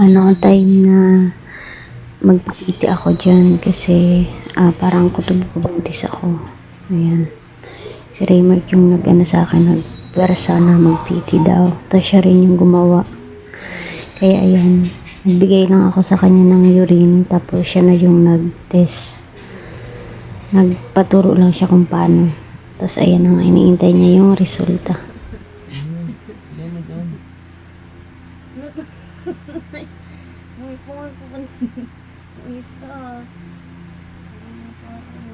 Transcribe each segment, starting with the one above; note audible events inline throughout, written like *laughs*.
ano, time na magpipiti ako dyan kasi ah, parang kutob ko buntis ako. Ayan. Si Raymark yung nag-ano sa akin, nagpersa na magpiti daw. Tapos siya rin yung gumawa. Kaya ayan, nagbigay lang ako sa kanya ng urine tapos siya na yung nag-test. Nagpaturo lang siya kung paano. Tapos ayan ang iniintay niya yung resulta. Uy, po, pupunta. Ayos ka. Ano pa ako?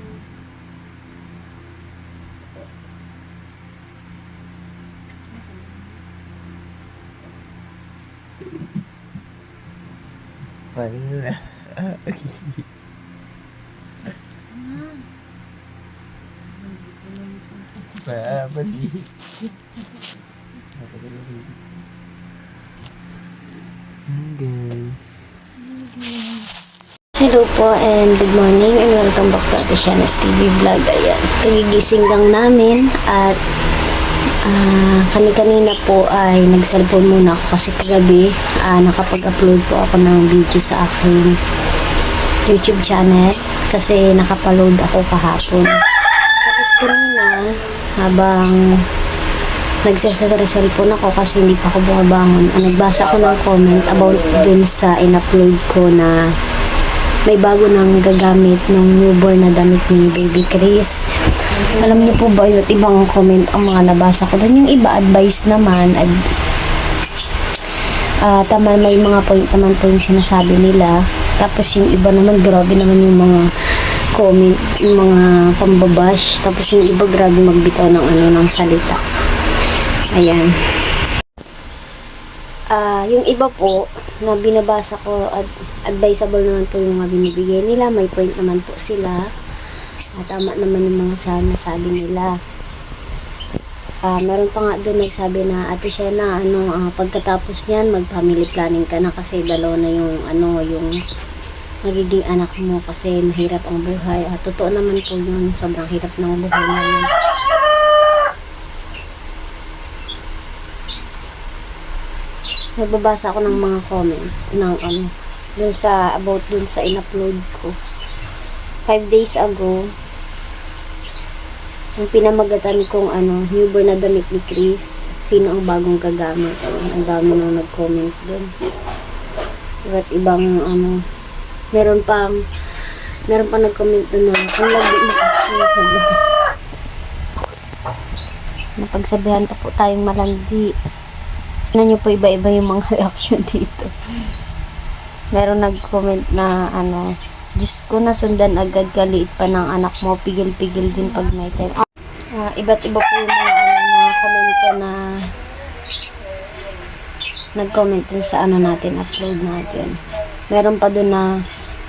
Po and good morning and welcome back to Ate Shana's TV vlog. Ayan, kagigising lang namin at ah, kani-kanina po ay nag-cellphone muna ako kasi kagabi ah, nakapag-upload po ako ng video sa aking YouTube channel kasi nakapaload ako kahapon. Tapos kanina habang nagsasasalpon ako kasi hindi pa ako bumabangon. Ah, nagbasa ako ng comment about dun sa in-upload ko na may bago nang gagamit ng newborn na damit ni Baby Chris. Alam niyo po ba yun, ibang comment ang mga nabasa ko. Doon yung iba advice naman, ad, ah tama may mga point naman po yung sinasabi nila. Tapos yung iba naman, grabe naman yung mga comment, yung mga pambabash. Tapos yung iba, grabe magbitaw ng ano, ng salita. Ayan. Ah, yung iba po na binabasa ko ad- advisable naman po yung mga binibigay nila, may point naman po sila. At tama naman yung mga sinasabi nila. Ah, meron pa nga doon nagsabi na ate siya na ano ah, pagkatapos niyan mag-family planning ka na kasi dalawa na yung ano yung magiging anak mo kasi mahirap ang buhay. At totoo naman po yun, sobrang hirap ng buhay ngayon. Nagbabasa ako ng mga comment ng ano dun sa about dun sa in-upload ko. 5 days ago yung pinamagatan kong ano newborn na damit ni Chris sino ang bagong gagamit? Ang dami nang nag-comment dun. Iba't ibang ano meron pang meron pa nag-comment dun na ang labi mo kasi napagsabihan pa po tayong malandi Tignan nyo po iba-iba yung mga *laughs* reaction dito. Meron nag-comment na ano, Diyos ko nasundan agad kaliit pa ng anak mo, pigil-pigil din pag may time. Ah, iba't iba po yung mga, ano, mga komento na nag-comment dun sa ano natin, upload natin. Meron pa dun na,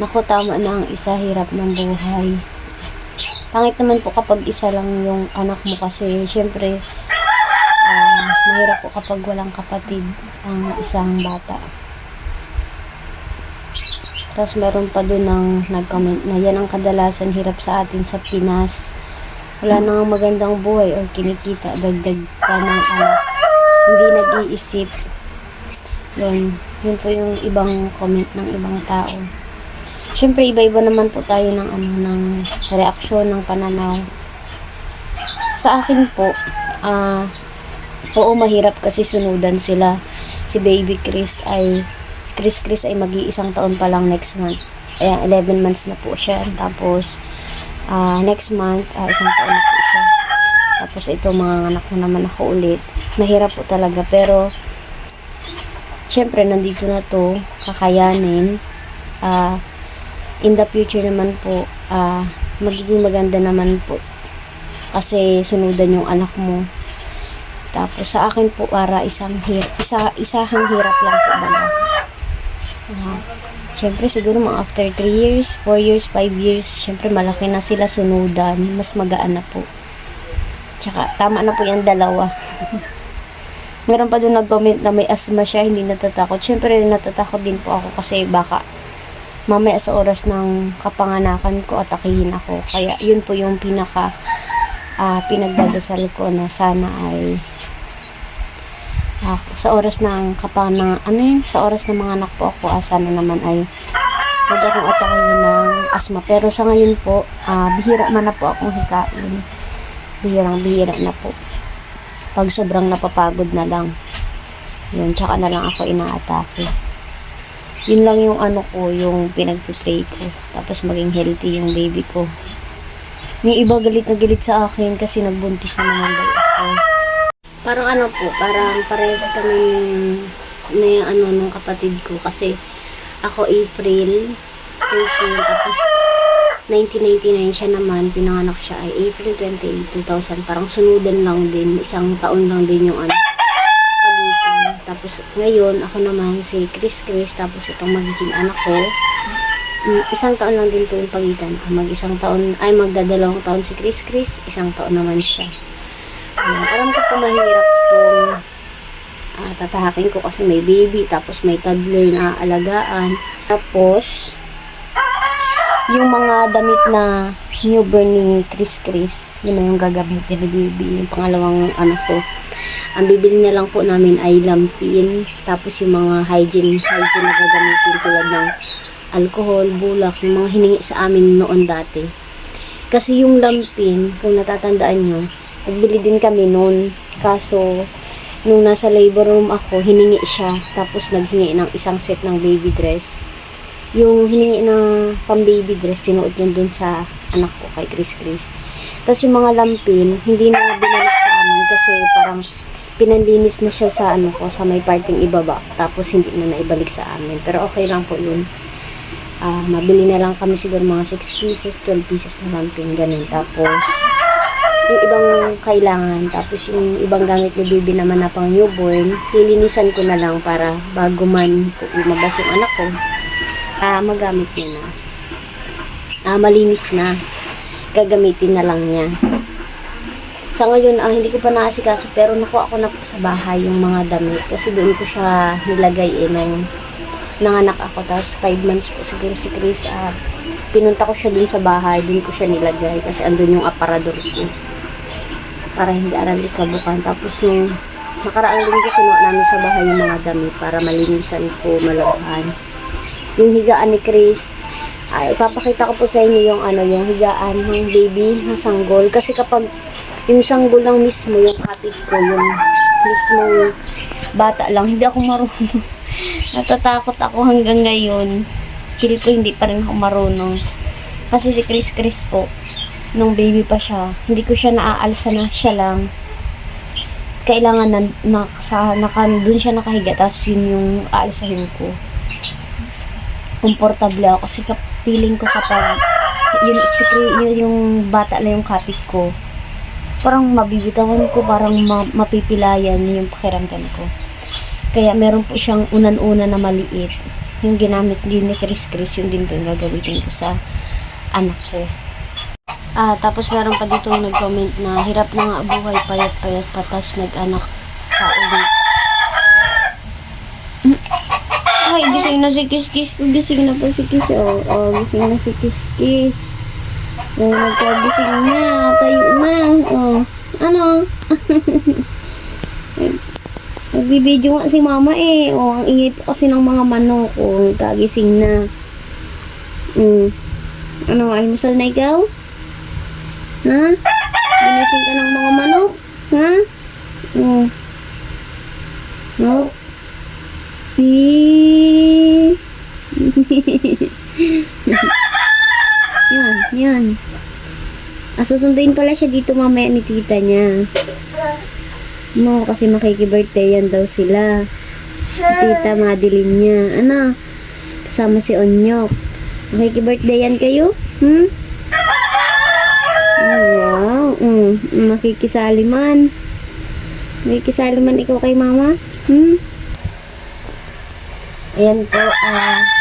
naku tama na ang isa hirap ng buhay. Pangit naman po kapag isa lang yung anak mo kasi syempre ah, mahirap po kapag walang kapatid ang isang bata. Tapos meron pa doon ng nag-comment na yan ang kadalasan hirap sa atin sa Pinas. Wala nang magandang buhay o kinikita, dagdag pa ng anak. Hindi nag-iisip. Yun, yun po yung ibang comment ng ibang tao. Siyempre, iba-iba naman po tayo ng ano ng reaksyon ng pananaw. Sa akin po, ah Oo, mahirap kasi sunudan sila. Si Baby Chris ay Chris Chris ay mag-iisang taon pa lang next month. Ayan, 11 months na po siya. Tapos, ah, next month, ah, isang taon na po siya. Tapos, ito mga anak ko naman ako ulit. Mahirap po talaga. Pero, syempre, nandito na to kakayanin. Ah, in the future naman po, ah, magiging maganda naman po. Kasi, sunudan yung anak mo. Tapos sa akin po para isang hir isa isahang hirap lang po ba. Uh, Siyempre siguro mga after 3 years, 4 years, 5 years, siyempre malaki na sila sunudan, mas magaan na po. Tsaka tama na po yung dalawa. *laughs* Meron pa doon nag-comment na may asthma siya, hindi natatakot. Siyempre natatakot din po ako kasi baka mamaya sa oras ng kapanganakan ko atakihin ako. Kaya yun po yung pinaka ah, pinagdadasal ko na sana ay ah, sa oras ng kapana, ano yun, sa oras ng mga anak po ako, sana naman ay huwag akong atakayin ng asma. Pero sa ngayon po, ah, bihira man na po akong hikain. Bihirang bihira na po. Pag sobrang napapagod na lang. Yun, tsaka na lang ako inaatake. Yun lang yung ano ko, yung pinagpipray ko. Tapos maging healthy yung baby ko. Yung iba galit na galit sa akin kasi nagbuntis na naman daw ako. Parang ano po, parang parehas kami yung ano nung kapatid ko kasi ako April 13 tapos 1999 siya naman, pinanganak siya ay April 28, 2000. Parang sunudan lang din, isang taon lang din yung ano, pagitan. Tapos ngayon, ako naman si Chris Chris, tapos itong magiging anak ko, mm, isang taon lang din po yung pagitan. Mag isang taon, ay magdadalawang taon si Chris Chris, isang taon naman siya. Ayan, alam ko po mahirap itong ah, tatahakin ko kasi may baby, tapos may toddler na alagaan. Tapos, yung mga damit na newborn ni Chris Chris, yun na yung gagamitin ni baby, yung pangalawang anak ko. Ang bibili niya lang po namin ay lampin, tapos yung mga hygiene, hygiene na gagamitin tulad ng alcohol, bulak, yung mga hiningi sa amin noon dati. Kasi yung lampin, kung natatandaan nyo, nagbili din kami noon. Kaso, nung nasa labor room ako, hiningi siya. Tapos naghingi ng isang set ng baby dress. Yung hiningi ng pang baby dress, sinuot yun dun sa anak ko, kay Chris Chris. Tapos yung mga lampin, hindi na binalik sa amin kasi parang pinanlinis na siya sa ano ko, sa may parting ibaba. Tapos hindi na naibalik sa amin. Pero okay lang po yun. Ah, mabili na lang kami siguro mga 6 pieces, 12 pieces na lampin, ganun. Tapos, yung ibang kailangan, tapos yung ibang gamit ni baby naman na pang newborn, lilinisan ko na lang para bago man lumabas yung anak ko, ah, magamit niya na. Ah, malinis na. Gagamitin na lang niya. Sa ngayon, ah, hindi ko pa naasikaso, pero nakuha ko na po sa bahay yung mga damit. Kasi doon ko siya nilagay eh, nung nanganak ako. Tapos 5 months po siguro si Chris, ah, pinunta ko siya dun sa bahay, dun ko siya nilagay. Kasi andun yung aparador ko. Para hindi arali kabukan. Tapos nung nakaraang linggo, kinuha namin sa bahay yung mga damit para malinisan ko, malabahan. Yung higaan ni Chris, ay ipapakita ko po sa inyo yung ano, yung higaan ng baby, ng sanggol. Kasi kapag yung sanggol lang mismo, yung kapit ko, yung mismo bata lang, hindi ako marunong. *laughs* Natatakot ako hanggang ngayon. Feel ko hindi pa rin ako marunong. Kasi si Chris Chris po, nung baby pa siya, hindi ko siya naaalsa na siya lang. Kailangan na, na, sa, naka, dun siya nakahiga, tapos yun yung aalsahin ko. Komportable ako kasi feeling ko kapag yun, si, Chris- yun, yung bata lang yung kapit ko, parang mabibitawan ko, parang ma- mapipilayan yung pakiramdam ko. Kaya meron po siyang unan-una na maliit. Yung ginamit din ni Chris Chris, yun din po yung gagamitin ko sa anak ko. Ah, tapos meron pa dito nag-comment na hirap na nga buhay, payat-payat patas nag-anak pa ulit. Mm. Ay, gising na si Kiss Kiss. Gising na pa si Kiss. Oh, oh gising na si Kiss Kiss. Oh, nagkagising na. Tayo na. Oh, ano? *laughs* Nagbibideo nga si mama eh. O, ang ingay kasi ng mga manok. O, kagising na. Mm. Ano, almusal na ikaw? Ha? Ginising ka ng mga manok? Ha? Oh. No? Eh. *laughs* yan, yan. Ah, susunduin pala siya dito mamaya ni tita niya. No, kasi makiki-birthday yan daw sila. Tita Madeline niya. Ano? Kasama si Onyok. Makiki-birthday yan kayo? Hmm? Wow. Mm, makikisali man. Makikisali man ikaw kay mama? Hmm? Ayan po. ah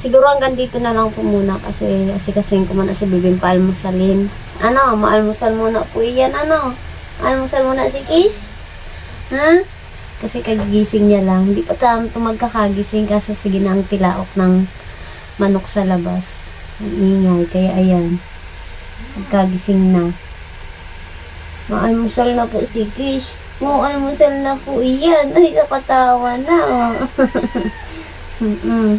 siguro hanggang dito na lang po muna kasi asikasuhin ko muna si Bibing paalmusalin. Ano? Maalmusal muna po yan. Ano? Almusal muna si Kish? Ha? Kasi kagigising niya lang. Hindi pa tamto magkakagising kaso sige na ang tilaok ng manok sa labas. Ang ingay. Kaya ayan. Magkagising na. Maalmusal na po si Kish. Mo almusal na po iyan. Ay, nakatawa na. *laughs* Mm-mm.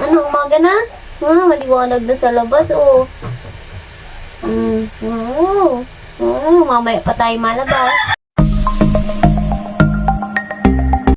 Ano, umaga na? Ah, maliwanag na sa labas, oh. Mm. Oh. Oh, mamaya pa tayo malabas.